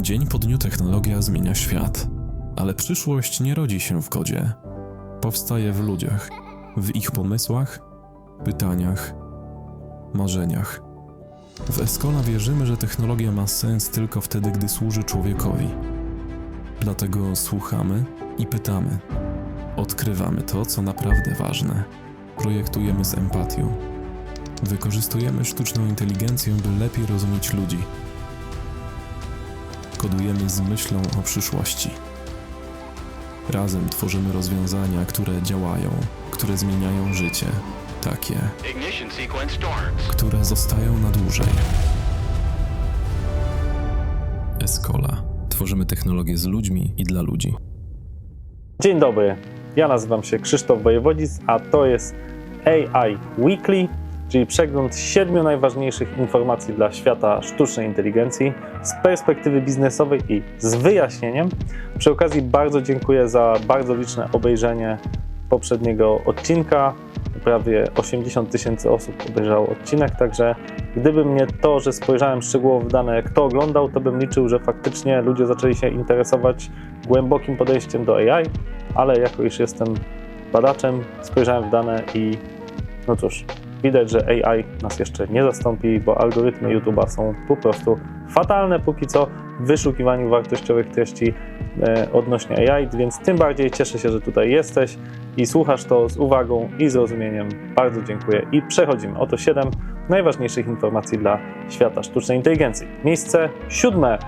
Dzień po dniu technologia zmienia świat, ale przyszłość nie rodzi się w kodzie. Powstaje w ludziach, w ich pomysłach, pytaniach, marzeniach. W Escola wierzymy, że technologia ma sens tylko wtedy, gdy służy człowiekowi. Dlatego słuchamy i pytamy. Odkrywamy to, co naprawdę ważne. Projektujemy z empatią. Wykorzystujemy sztuczną inteligencję, by lepiej rozumieć ludzi. Kodujemy z myślą o przyszłości. Razem tworzymy rozwiązania, które działają, które zmieniają życie, takie, które zostają na dłużej. Escola. Tworzymy technologię z ludźmi i dla ludzi. Dzień dobry, ja nazywam się Krzysztof Wojewodzic, a to jest AI Weekly, czyli przegląd siedmiu najważniejszych informacji dla świata sztucznej inteligencji z perspektywy biznesowej i z wyjaśnieniem. Przy okazji bardzo dziękuję za bardzo liczne obejrzenie poprzedniego odcinka. Prawie 80 tysięcy osób obejrzało odcinek, także gdyby mnie to, że spojrzałem szczegółowo w dane, kto oglądał, to bym liczył, że faktycznie ludzie zaczęli się interesować głębokim podejściem do AI, ale jako iż jestem badaczem, spojrzałem w dane i no cóż, widać, że AI nas jeszcze nie zastąpi, bo algorytmy YouTube'a są po prostu fatalne póki co w wyszukiwaniu wartościowych treści e, odnośnie AI, więc tym bardziej cieszę się, że tutaj jesteś i słuchasz to z uwagą i zrozumieniem. Bardzo dziękuję i przechodzimy. Oto 7 najważniejszych informacji dla świata sztucznej inteligencji. Miejsce siódme.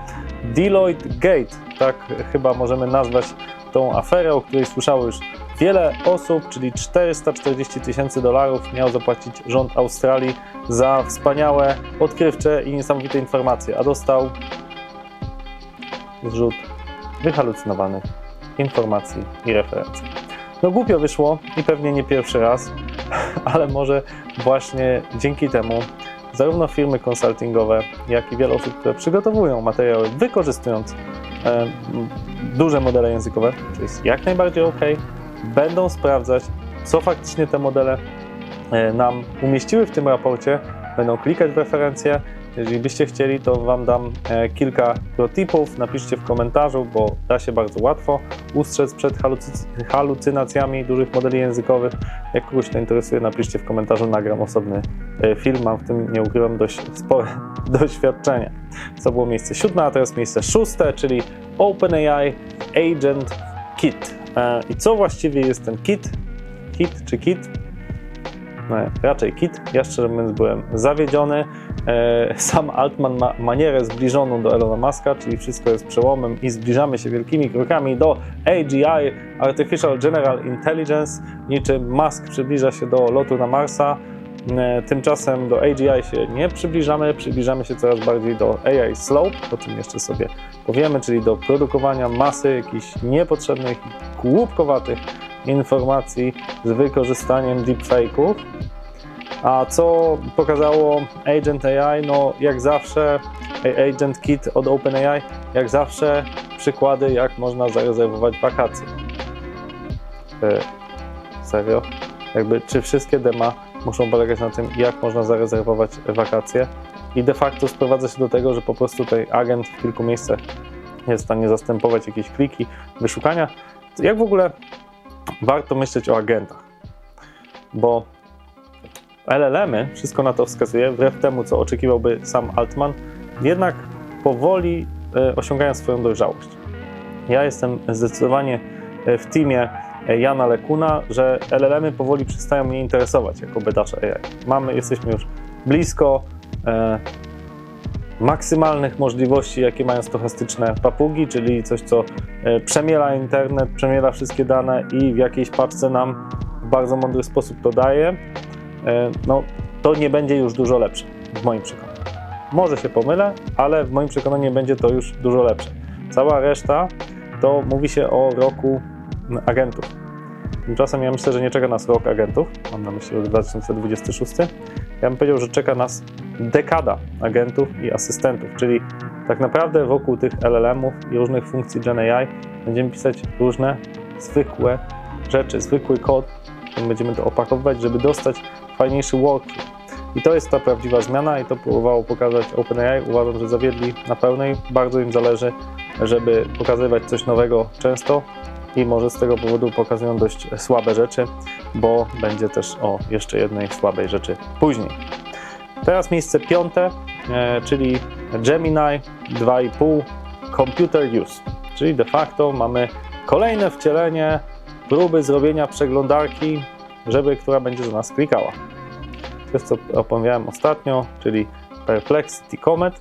Deloitte Gate, tak chyba możemy nazwać tą aferę, o której słyszało już wiele osób, czyli 440 tysięcy dolarów miał zapłacić rząd Australii za wspaniałe, odkrywcze i niesamowite informacje, a dostał zrzut wyhalucynowanych informacji i referencji. No głupio wyszło i pewnie nie pierwszy raz, ale może właśnie dzięki temu zarówno firmy konsultingowe, jak i wiele osób, które przygotowują materiały wykorzystując e, duże modele językowe, to jest jak najbardziej ok, będą sprawdzać, co faktycznie te modele e, nam umieściły w tym raporcie, będą klikać w referencje. Jeżeli byście chcieli, to Wam dam e, kilka protipów. Napiszcie w komentarzu, bo da się bardzo łatwo ustrzec przed halucy- halucynacjami dużych modeli językowych. Jak kogoś to interesuje, napiszcie w komentarzu, nagram osobny e, film. Mam w tym, nie ukrywam, dość spore doświadczenie. To było miejsce siódme, a teraz miejsce szóste, czyli OpenAI Agent Kit. E, I co właściwie jest ten kit? Kit czy kit? No, raczej kit. Ja szczerze mówiąc byłem zawiedziony. E, Sam Altman ma manierę zbliżoną do Elona Muska, czyli wszystko jest przełomem i zbliżamy się wielkimi krokami do AGI, Artificial General Intelligence, niczym Musk przybliża się do lotu na Marsa. E, Tymczasem do AGI się nie przybliżamy, przybliżamy się coraz bardziej do AI Slope, o czym jeszcze sobie powiemy, czyli do produkowania masy jakichś niepotrzebnych, głupkowatych informacji z wykorzystaniem deepfake'ów. A co pokazało Agent AI? No, jak zawsze, Agent Kit od OpenAI, jak zawsze przykłady, jak można zarezerwować wakacje. E, serio? Jakby, czy wszystkie dema muszą polegać na tym, jak można zarezerwować wakacje? I de facto sprowadza się do tego, że po prostu tutaj agent w kilku miejscach jest w stanie zastępować jakieś kliki, wyszukania. Jak w ogóle warto myśleć o agentach? Bo LLM-y, wszystko na to wskazuje, wbrew temu, co oczekiwałby sam Altman, jednak powoli e, osiągają swoją dojrzałość. Ja jestem zdecydowanie e, w teamie Jana Lekuna, że LLM-y powoli przestają mnie interesować jako badacza AI. Mamy, jesteśmy już blisko e, maksymalnych możliwości, jakie mają stochastyczne papugi, czyli coś, co e, przemiela internet, przemiela wszystkie dane i w jakiejś paczce nam w bardzo mądry sposób to daje, e, no to nie będzie już dużo lepsze, w moim przekonaniu. Może się pomylę, ale w moim przekonaniu będzie to już dużo lepsze. Cała reszta to mówi się o roku agentów. Tymczasem ja myślę, że nie czeka nas rok agentów, mam na myśli rok 2026. Ja bym powiedział, że czeka nas dekada agentów i asystentów, czyli tak naprawdę wokół tych LLM-ów i różnych funkcji GenAI będziemy pisać różne zwykłe rzeczy, zwykły kod, będziemy to opakowywać, żeby dostać fajniejszy workflow. I to jest ta prawdziwa zmiana i to próbowało pokazać OpenAI. Uważam, że zawiedli na pełnej. Bardzo im zależy, żeby pokazywać coś nowego często i może z tego powodu pokazują dość słabe rzeczy, bo będzie też o jeszcze jednej słabej rzeczy później. Teraz miejsce piąte, e, czyli Gemini 2,5 Computer Use, czyli de facto mamy kolejne wcielenie próby zrobienia przeglądarki, żeby która będzie za nas klikała. To jest co opowiadałem ostatnio, czyli Perplexity Comet.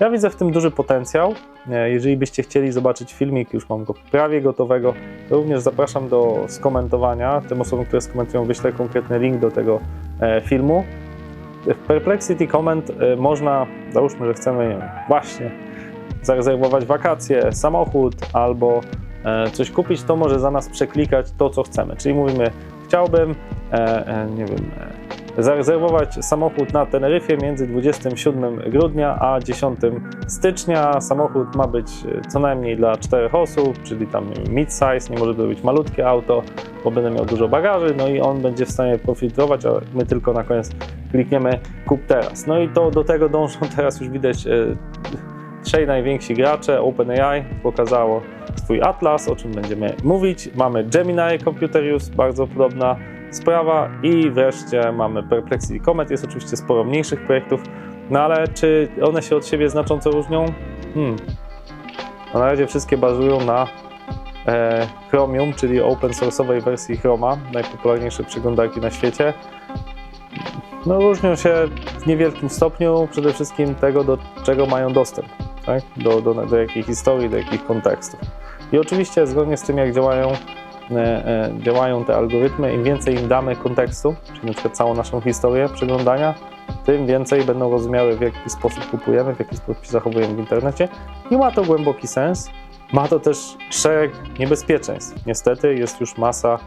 Ja widzę w tym duży potencjał. E, Jeżeli byście chcieli zobaczyć filmik, już mam go prawie gotowego, to również zapraszam do skomentowania. Tym osobom, które skomentują, wyślę konkretny link do tego e, filmu. W Perplexity Comment e, można, załóżmy, że chcemy wiem, właśnie zarezerwować wakacje, samochód albo coś kupić, to może za nas przeklikać to, co chcemy. Czyli mówimy, chciałbym, nie wiem, zarezerwować samochód na Teneryfie między 27 grudnia a 10 stycznia. Samochód ma być e, co najmniej dla czterech osób, czyli tam mid-size, nie może to być malutkie auto, bo będę miał dużo bagaży, no i on będzie w stanie profiltrować, a my tylko na koniec klikniemy kup teraz. No i to do tego dążą teraz już widać e, trzej najwięksi gracze. OpenAI pokazało swój atlas, o czym będziemy mówić. Mamy Gemini Computer Use, bardzo podobna sprawa i wreszcie mamy Perplexity Comet. Jest oczywiście sporo mniejszych projektów, no ale czy one się od siebie znacząco różnią? Hmm. No na razie wszystkie bazują na e, Chromium, czyli open source'owej wersji Chroma, najpopularniejsze przeglądarki na świecie. No różnią się w niewielkim stopniu przede wszystkim tego, do czego mają dostęp, tak? do, do, do jakiej historii, do jakich kontekstów. I oczywiście zgodnie z tym, jak działają, działają te algorytmy, im więcej im damy kontekstu, czyli na przykład całą naszą historię przeglądania, tym więcej będą rozumiały, w jaki sposób kupujemy, w jaki sposób się zachowujemy w internecie. I ma to głęboki sens. Ma to też szereg niebezpieczeństw. Niestety jest już masa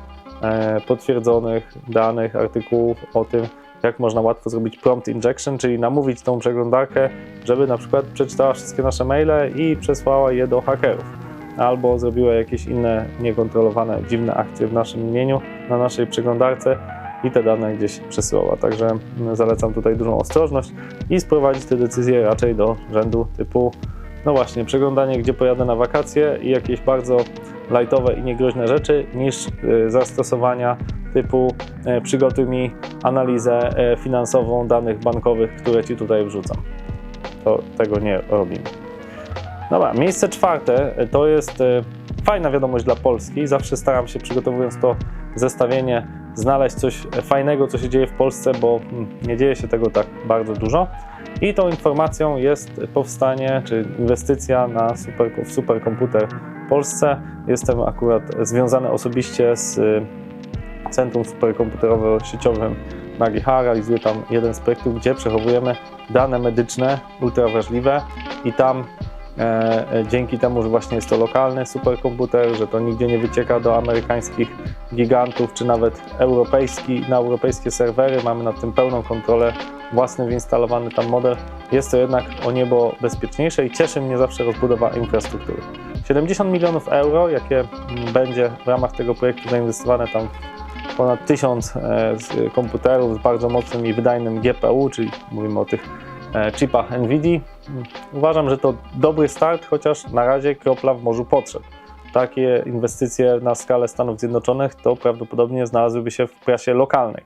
e, potwierdzonych danych, artykułów o tym, jak można łatwo zrobić prompt injection, czyli namówić tą przeglądarkę, żeby na przykład przeczytała wszystkie nasze maile i przesłała je do hakerów. Albo zrobiła jakieś inne niekontrolowane, dziwne akcje w naszym imieniu, na naszej przeglądarce i te dane gdzieś przesyłała. Także mm, zalecam tutaj dużą ostrożność i sprowadzić te decyzje raczej do rzędu typu, no właśnie, przeglądanie, gdzie pojadę na wakacje i jakieś bardzo lightowe i niegroźne rzeczy, niż y, zastosowania typu e, przygotuj mi analizę e, finansową danych bankowych, które Ci tutaj wrzucam. To tego nie robimy. Dobra, miejsce czwarte e, to jest e, fajna wiadomość dla Polski. Zawsze staram się, przygotowując to zestawienie, znaleźć coś fajnego, co się dzieje w Polsce, bo mm, nie dzieje się tego tak bardzo dużo. I tą informacją jest powstanie, czy inwestycja na super, w superkomputer w Polsce. Jestem akurat związany osobiście z y, Centrum Superkomputerowo-Sieciowym Magiha. Realizuję tam jeden z projektów, gdzie przechowujemy dane medyczne ultra wrażliwe i tam e, e, dzięki temu, że właśnie jest to lokalny superkomputer, że to nigdzie nie wycieka do amerykańskich gigantów, czy nawet europejski, na europejskie serwery, mamy nad tym pełną kontrolę, własny wyinstalowany tam model, jest to jednak o niebo bezpieczniejsze i cieszy mnie zawsze rozbudowa infrastruktury. 70 milionów euro, jakie będzie w ramach tego projektu zainwestowane tam ponad 1000 e, komputerów z bardzo mocnym i wydajnym GPU, czyli mówimy o tych e, chipach NVIDIA. Uważam, że to dobry start, chociaż na razie kropla w morzu potrzeb. Takie inwestycje na skalę Stanów Zjednoczonych to prawdopodobnie znalazłyby się w prasie lokalnej,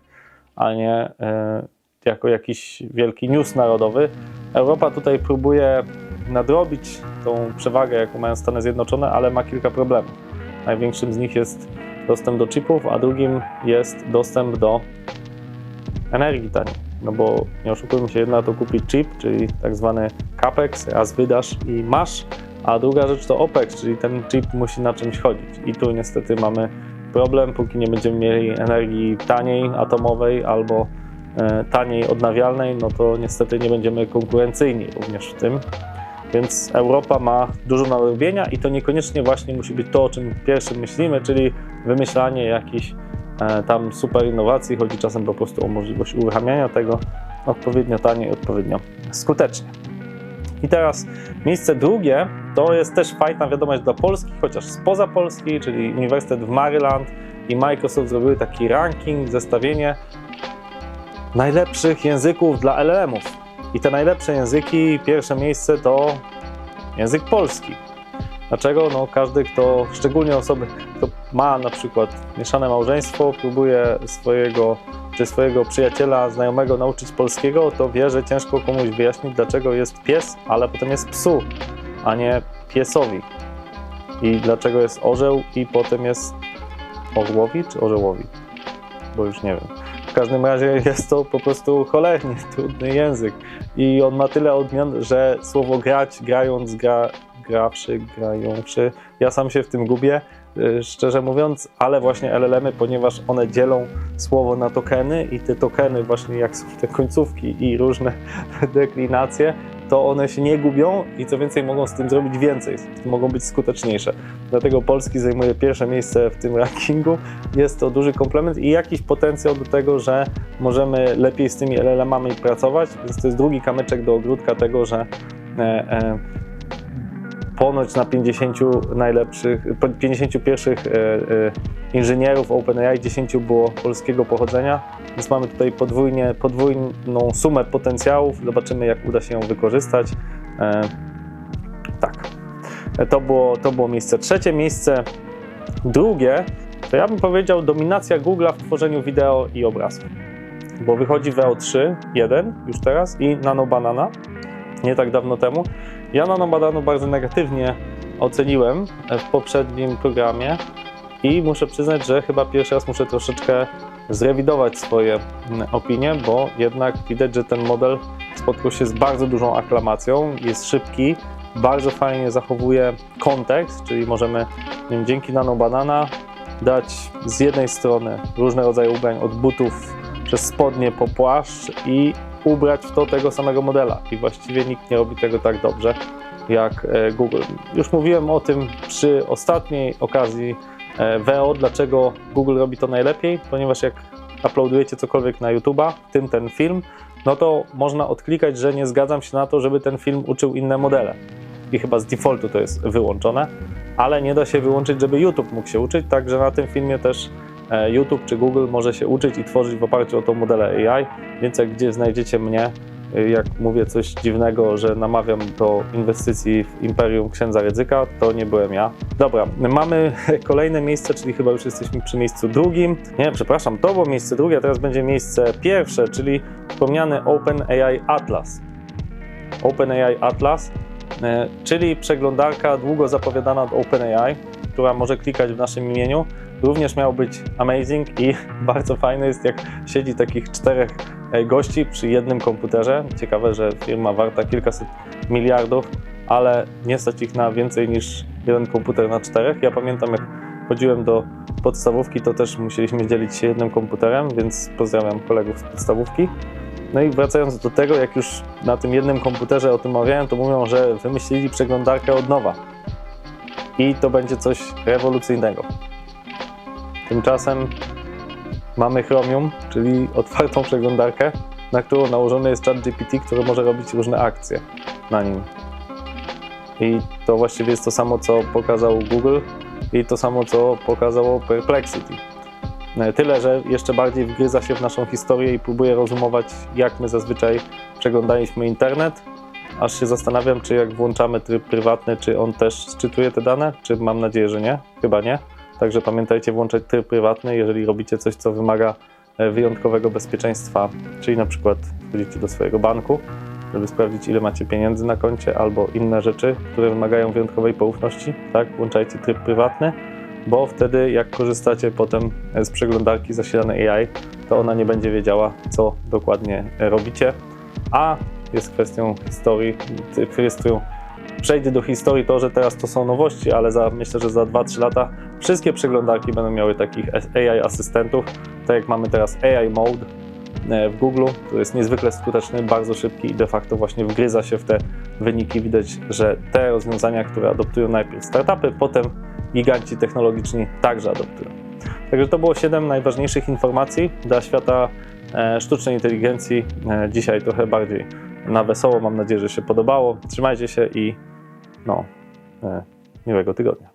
a nie e, jako jakiś wielki news narodowy. Europa tutaj próbuje nadrobić tą przewagę, jaką mają Stany Zjednoczone, ale ma kilka problemów. Największym z nich jest dostęp do chipów, a drugim jest dostęp do energii taniej. No bo nie oszukujmy się, jedna to kupić chip, czyli tak zwany CAPEX, raz wydasz i masz, a druga rzecz to OPEX, czyli ten chip musi na czymś chodzić. I tu niestety mamy problem, póki nie będziemy mieli energii taniej, atomowej albo e, taniej odnawialnej, no to niestety nie będziemy konkurencyjni również w tym. Więc Europa ma dużo do robienia i to niekoniecznie właśnie musi być to, o czym pierwszym myślimy, czyli wymyślanie jakichś tam super innowacji. Chodzi czasem po prostu o możliwość uruchamiania tego odpowiednio taniej, odpowiednio skutecznie. I teraz miejsce drugie to jest też fajna wiadomość dla Polski, chociaż spoza Polski, czyli Uniwersytet w Maryland i Microsoft zrobiły taki ranking, zestawienie najlepszych języków dla LLM-ów. I te najlepsze języki, pierwsze miejsce to język polski. Dlaczego? No każdy, kto, szczególnie osoby, kto ma na przykład mieszane małżeństwo, próbuje swojego, czy swojego przyjaciela, znajomego nauczyć polskiego, to wie, że ciężko komuś wyjaśnić, dlaczego jest pies, ale potem jest psu, a nie piesowi. I dlaczego jest orzeł i potem jest orłowi czy orzełowi? Bo już nie wiem. W każdym razie jest to po prostu cholernie trudny język. I on ma tyle odmian, że słowo grać, grając, gra, grawszy, grający. Ja sam się w tym gubię, y, szczerze mówiąc, ale właśnie LLM-y, ponieważ one dzielą słowo na tokeny i te tokeny właśnie jak są te końcówki i różne deklinacje, to one się nie gubią i co więcej mogą z tym zrobić więcej, mogą być skuteczniejsze. Dlatego Polski zajmuje pierwsze miejsce w tym rankingu. Jest to duży komplement i jakiś potencjał do tego, że możemy lepiej z tymi LLM-ami pracować, więc to jest drugi kamyczek do ogródka tego, że e, e, ponoć na 50 najlepszych, 50 pierwszych e, e, inżynierów OpenAI 10 było polskiego pochodzenia, więc mamy tutaj podwójnie, podwójną sumę potencjałów. Zobaczymy, jak uda się ją wykorzystać. E, tak. To było, to było miejsce trzecie. Miejsce drugie, to ja bym powiedział dominacja Google'a w tworzeniu wideo i obrazu. Bo wychodzi VO3 1 już teraz i Nano Banana nie tak dawno temu. Ja Nano Banana bardzo negatywnie oceniłem w poprzednim programie i muszę przyznać, że chyba pierwszy raz muszę troszeczkę zrewidować swoje mm, opinie, bo jednak widać, że ten model spotkał się z bardzo dużą aklamacją, jest szybki, bardzo fajnie zachowuje kontekst, czyli możemy wiem, dzięki Nano Banana dać z jednej strony różne rodzaje ubrań od butów przez spodnie po płaszcz i ubrać w to tego samego modela. I właściwie nikt nie robi tego tak dobrze jak e, Google. Już mówiłem o tym przy ostatniej okazji e, VO, dlaczego Google robi to najlepiej, ponieważ jak uploadujecie cokolwiek na YouTube'a, tym ten film, no to można odklikać, że nie zgadzam się na to, żeby ten film uczył inne modele. I chyba z defaultu to jest wyłączone, ale nie da się wyłączyć, żeby YouTube mógł się uczyć, także na tym filmie też YouTube czy Google może się uczyć i tworzyć w oparciu o tą modelę AI, więc jak gdzie znajdziecie mnie, y, jak mówię coś dziwnego, że namawiam do inwestycji w Imperium Księdza Rydzyka, to nie byłem ja. Dobra, mamy kolejne miejsce, czyli chyba już jesteśmy przy miejscu drugim. Nie, przepraszam, to było miejsce drugie, a teraz będzie miejsce pierwsze, czyli wspomniany OpenAI Atlas. OpenAI Atlas, e, czyli przeglądarka długo zapowiadana od OpenAI, która może klikać w naszym imieniu. Również miał być amazing i bardzo fajny jest, jak siedzi takich czterech e, gości przy jednym komputerze. Ciekawe, że firma warta kilkaset miliardów, ale nie stać ich na więcej niż jeden komputer na czterech. Ja pamiętam, jak chodziłem do podstawówki, to też musieliśmy dzielić się jednym komputerem, więc pozdrawiam kolegów z podstawówki. No i wracając do tego, jak już na tym jednym komputerze o tym mawiałem, to mówią, że wymyślili przeglądarkę od nowa. I to będzie coś rewolucyjnego. Tymczasem mamy Chromium, czyli otwartą przeglądarkę, na którą nałożony jest ChatGPT, który może robić różne akcje na nim. I to właściwie jest to samo, co pokazał Google i to samo, co pokazało Perplexity. E, Tyle, że jeszcze bardziej wgryza się w naszą historię i próbuje rozumować, jak my zazwyczaj przeglądaliśmy internet, aż się zastanawiam, czy jak włączamy tryb prywatny, czy on też sczytuje te dane, czy mam nadzieję, że nie, chyba nie. Także pamiętajcie włączać tryb prywatny, jeżeli robicie coś, co wymaga e, wyjątkowego bezpieczeństwa, czyli na przykład wchodzicie do swojego banku, żeby sprawdzić, ile macie pieniędzy na koncie, albo inne rzeczy, które wymagają wyjątkowej poufności, tak, włączajcie tryb prywatny, bo wtedy jak korzystacie potem z przeglądarki zasilanej AI, to ona nie będzie wiedziała, co dokładnie robicie, a jest kwestią historii, kwestią przejdzie do historii to, że teraz to są nowości, ale za, myślę, że za 2-3 lata wszystkie przeglądarki będą miały takich AI asystentów, tak jak mamy teraz AI Mode e, w Google, który jest niezwykle skuteczny, bardzo szybki i de facto właśnie wgryza się w te wyniki. Widać, że te rozwiązania, które adoptują najpierw startupy, potem giganci technologiczni także adoptują. Także to było 7 najważniejszych informacji dla świata e, sztucznej inteligencji. E, dzisiaj trochę bardziej na wesoło. Mam nadzieję, że się podobało. Trzymajcie się i no, e, miłego tygodnia.